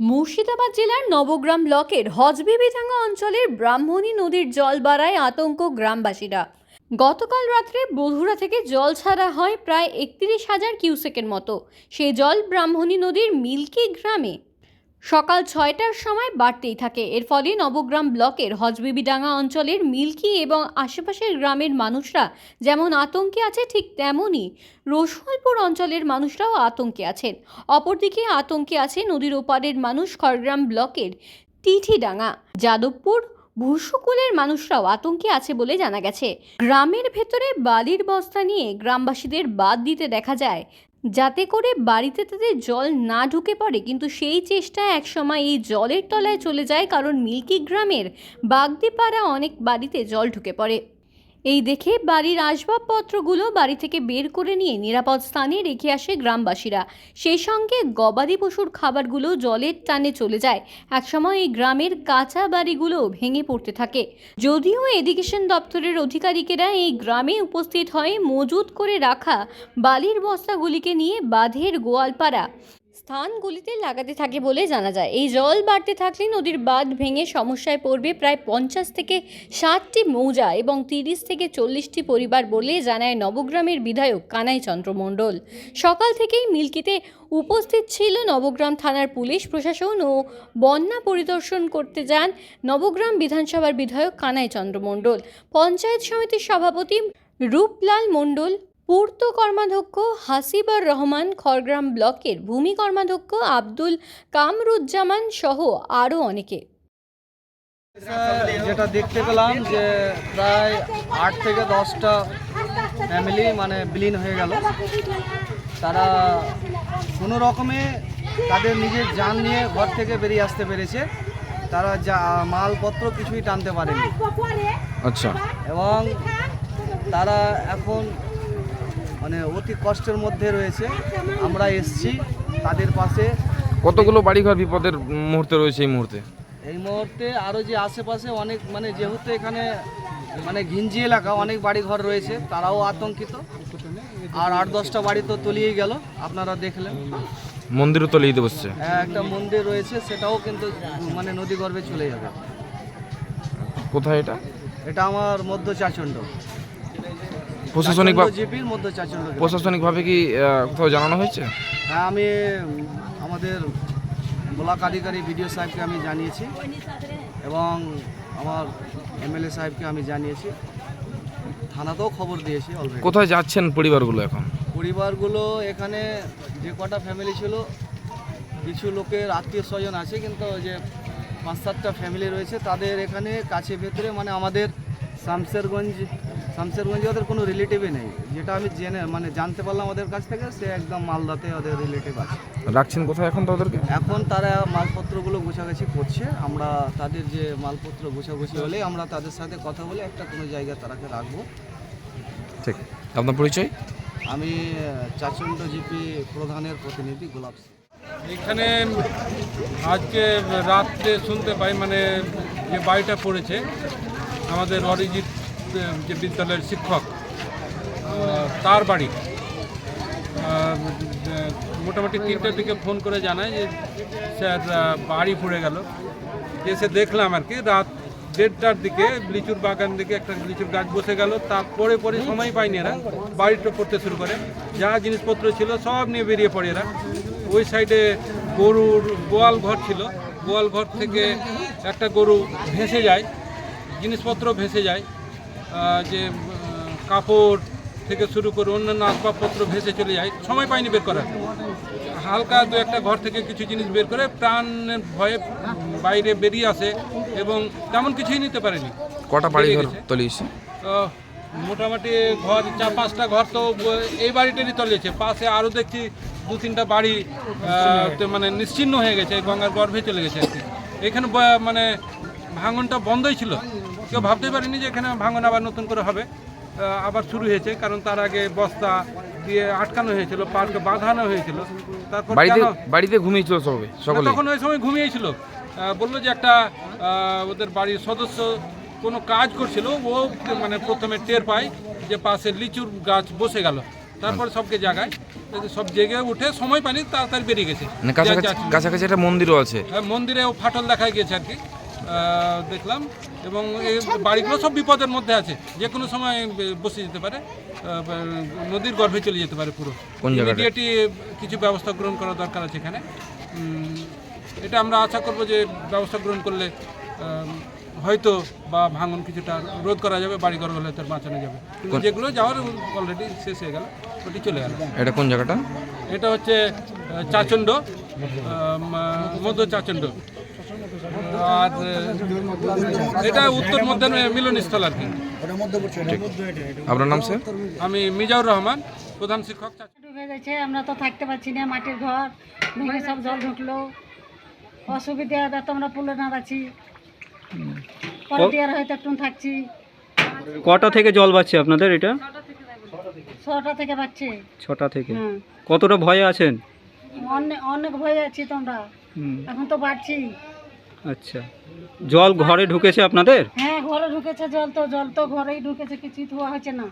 মুর্শিদাবাদ জেলার নবগ্রাম ব্লকের হজবিবিথাঙ্গা অঞ্চলের ব্রাহ্মণী নদীর জল বাড়ায় আতঙ্ক গ্রামবাসীরা। গতকাল রাত্রে বধুরা থেকে জল ছাড়া হয় প্রায় একত্রিশ হাজার কিউসেকের মতো। সেই জল ব্রাহ্মণী নদীর মিল্কি গ্রামে সকাল ছয়টার সময় বাড়তেই থাকে। এর ফলে নবগ্রাম ব্লকের হজবিবিডাঙ্গা অঞ্চলের মিল্কি এবং আশেপাশের গ্রামের মানুষরা যেমন আতঙ্কে আছে, ঠিক তেমনই রসুলপুর অঞ্চলের মানুষরাও আতঙ্কে আছেন। অপরদিকে আতঙ্কে আছে নদীর ওপারের মানুষ খড়গ্রাম ব্লকের তিথিডাঙ্গা। যাদবপুর ভূসুকুলের মানুষরাও আতঙ্কে আছে বলে জানা গেছে। গ্রামের ভেতরে বালির বস্তা নিয়ে গ্রামবাসীদের বাদ দিতে দেখা যায়। যাতে করে বাড়িতে তাদের জল না ঢুকে পড়ে। কিন্তু সেই চেষ্টা একসময় এই জলের তলায় চলে যায়, কারণ মিল্কি গ্রামের বাগদিপাড়া অনেক বাড়িতে জল ঢুকে পড়ে। এই দেখে বাড়ির আসবাবপত্রগুলো বাড়ি থেকে বের করে নিয়ে নিরাপদ স্থানে রেখে আসে গ্রামবাসীরা। সেই সঙ্গে গবাদি পশুর খাবারগুলো জলের টানে চলে যায়। একসময় এই গ্রামের কাঁচা বাড়িগুলো ভেঙে পড়তে থাকে। যদিও এডুকেশন দপ্তরের অধিকারিকেরা এই গ্রামে উপস্থিত হয়ে মজুত করে রাখা বালির বস্তাগুলিকে নিয়ে বাঁধের গোয়ালপাড়া স্থানগুলিতে লাগাতে থাকে বলে জানা যায়। এই জল বাড়তে থাকলে নদীর বাঁধ ভেঙে সমস্যায় পড়বে প্রায় পঞ্চাশ থেকে ষাটটি মৌজা এবং তিরিশ থেকে চল্লিশটি পরিবার বলে জানায় নবগ্রামের বিধায়ক কানাই চন্দ্র মণ্ডল। সকাল থেকেই মিল্কিতে উপস্থিত ছিল নবগ্রাম থানার পুলিশ প্রশাসন ও বন্যা পরিদর্শন করতে যান নবগ্রাম বিধানসভার বিধায়ক কানাই চন্দ্র মণ্ডল। পঞ্চায়েত সমিতির সভাপতি রূপলাল মণ্ডল পূর্ত কর্মাধ্যক্ষ হাসিবর রহমান খড়গ্রাম ব্লকের ভূমি কর্মাধ্যক্ষ আব্দুল কামরুজ্জামান সহ আরও অনেকে। যেটা দেখতে পেলাম যে প্রায় আট থেকে দশটা ফ্যামিলি মানে বিলীন হয়ে গেল। তারা কোনো রকমে তাদের নিজের যান নিয়ে ঘর থেকে বেরিয়ে আসতে পেরেছে। তারা যা মালপত্র কিছুই টানতে পারেনি। আচ্ছা। এবং তারা এখন মানে অতি কষ্টের মধ্যে রয়েছে। আমরা এসছি তাদের পাশে। কতগুলো বাড়িঘর বিপদের মুহূর্তে রয়েছে এই মুহূর্তে? এই মুহূর্তে আরও যে আশেপাশে অনেক মানে যেহেতু এখানে মানে ঘিঞ্জি এলাকা অনেক বাড়ি ঘর রয়েছে তারাও আতঙ্কিত। আর আট দশটা বাড়ি তো তলিয়েই গেল আপনারা দেখলেন। মন্দিরও তলিয়ে দিতে বসছে। একটা মন্দির রয়েছে সেটাও কিন্তু মানে নদী গর্ভে চলে যাবে। কোথায় এটা? এটা আমার মধ্য চাচণ্ড প্রশাসনিক জিপির মধ্য চাচণ্ড। প্রশাসনিকভাবে কি কোথাও জানানো হয়েছে? হ্যাঁ আমি আমাদের ব্লক আধিকারিক বিডিও সাহেবকে আমি জানিয়েছি এবং আমার এমএলএ সাহেবকে আমি জানিয়েছি। থানাতেও খবর দিয়েছি অলরেডি কোথায় যাচ্ছেন পরিবারগুলো এখন? পরিবারগুলো এখানে যে কটা ফ্যামিলি ছিল কিছু লোকের আত্মীয় স্বজন আছে কিন্তু যে পাঁচ সাতটা ফ্যামিলি রয়েছে তাদের এখানে কাছে ভেতরে মানে আমাদের শামশেরগঞ্জ শামশেরগঞ্জে ওদের কোনো রিলেটিভই নেই। যেটা আমি জেনে মানে জানতে পারলাম ওদের কাছ থেকে সে একদম মালদাতে ওদের রিলেটিভ আছে। রাখছেন কোথায় এখন তাদেরকে? এখন তারা মালপত্রগুলো গোছাগাছি করছে। আমরা তাদের যে মালপত্র গোছাগুছি হলে আমরা তাদের সাথে কথা বলে একটা কোনো জায়গায় তারাকে রাখব। ঠিক। আপনার পরিচয়? আমি আহ, চাচণ্ড জিপি প্রধানের প্রতিনিধি গোলাপ এখানে আজকে রাত্রে শুনতে পাই মানে যে বাড়িটা পড়েছে আমাদের অরিজিৎ যে বিদ্যালয়ের শিক্ষক তার বাড়ি মোটামুটি তিনটের দিকে ফোন করে জানায় যে স্যার বাড়ি পড়ে গেল। এসে দেখলাম আর কি, রাত দেড়টার দিকে লিচুর বাগান দিকে একটা লিচুর গাছ বসে গেল। তারপরে পরে সময় পায়নি এরা বাড়িটা পড়তে শুরু করে। যা জিনিসপত্র ছিল সব নিয়ে বেরিয়ে পড়ে এরা। ওই সাইডে গরুর গোয়াল ঘর ছিল। গোয়াল ঘর থেকে একটা গরু ভেসে যায়, জিনিসপত্র ভেসে যায়। যে কাপড় থেকে শুরু করে অন্যান্য আসবাবপত্র ভেসে চলে যায় সময় পায়নি বের করার। হালকা দু একটা ঘর থেকে কিছু জিনিস বের করে প্রাণের ভয়ে বাইরে বেরিয়ে আসে এবং তেমন কিছুই নিতে পারেনি। কটা বেরিয়ে গেছে। তলিয়েছে তো মোটামুটি ঘর চার পাঁচটা ঘর তো এই বাড়িটারই তলিয়েছে। পাশে আরও দেখছি দু তিনটা বাড়ি মানে নিশ্চিহ্ন হয়ে গেছে গঙ্গার গর্ভে চলে গেছে আর কি। এখানে মানে ভাঙনটা বন্ধই ছিল। কেউ ভাবতে পারেনি যে এখানে ভাঙন আবার নতুন করে হবে। আবার শুরু হয়েছে কারণ তার আগে বস্তা দিয়ে আটকানো হয়েছিল পার্কে বাঁধানো হয়েছিল। তারপর বাড়িতে বাড়িতে ঘুমিয়েছিল সবে সকলে তখন ওই সময় ঘুমিয়েছিল। বলল যে একটা ওদের বাড়ির সদস্য কোনো কাজ করছিল ও মানে প্রথমে টের পায় যে পাশে লিচুর গাছ বসে গেল। তারপর সবকে জাগায়। সব জেগে উঠে সময় পানি তাড়াতাড়ি বেরিয়ে গেছে। মানে কাছাকাছি একটা মন্দিরও আছে। হ্যাঁ, মন্দিরেও ফাটল দেখা গিয়েছে আর কি। দেখলাম এবং এই বাড়িগুলো সব বিপদের মধ্যে আছে। যে কোনো সময় বসে যেতে পারে নদীর গর্ভে চলে যেতে পারে পুরো? ইমিডিয়েটলি কিছু ব্যবস্থা গ্রহণ করা দরকার আছে এখানে। এটা আমরা আশা করব যে ব্যবস্থা গ্রহণ করলে হয়তো বা ভাঙন কিছুটা রোধ করা যাবে বাড়িঘর হলে তার বাঁচানো যাবে। যেগুলো যাওয়ার অলরেডি শেষ হয়ে গেল ওটি চলে গেল। এটা কোন জায়গাটা? এটা হচ্ছে চাচণ্ড মধ্য চাচণ্ড আর এটা উত্তর মধ্যে মিলনস্থল আর কি। আপনার নাম স্যার? আমি মিজাউর রহমান প্রধান শিক্ষক ডুবে গেছে আমরা তো থাকতে পারছি না মাটির ঘর ভেঙে সব জল ঢুকলো। অসুবিধা তো আমরা পুলে না আছি। পরে হয়তো একটু থাকছি। কটা থেকে জল বাড়ছে আপনাদের এটা? ছটা থেকে পাচ্ছি ছটা থেকে। হ্যাঁ। কতটা ভয়ে আছেন? অনেক অনেক ভয়ে আছি তোমরা। হুম, এখন তো বাড়ছি। আচ্ছা। জল ঘরে ঢুকেছে আপনাদের? হ্যাঁ ঘরে ঢুকেছে জল তো জল তো ঘরেই ঢুকেছে কিছু ধোয়া হচ্ছে না।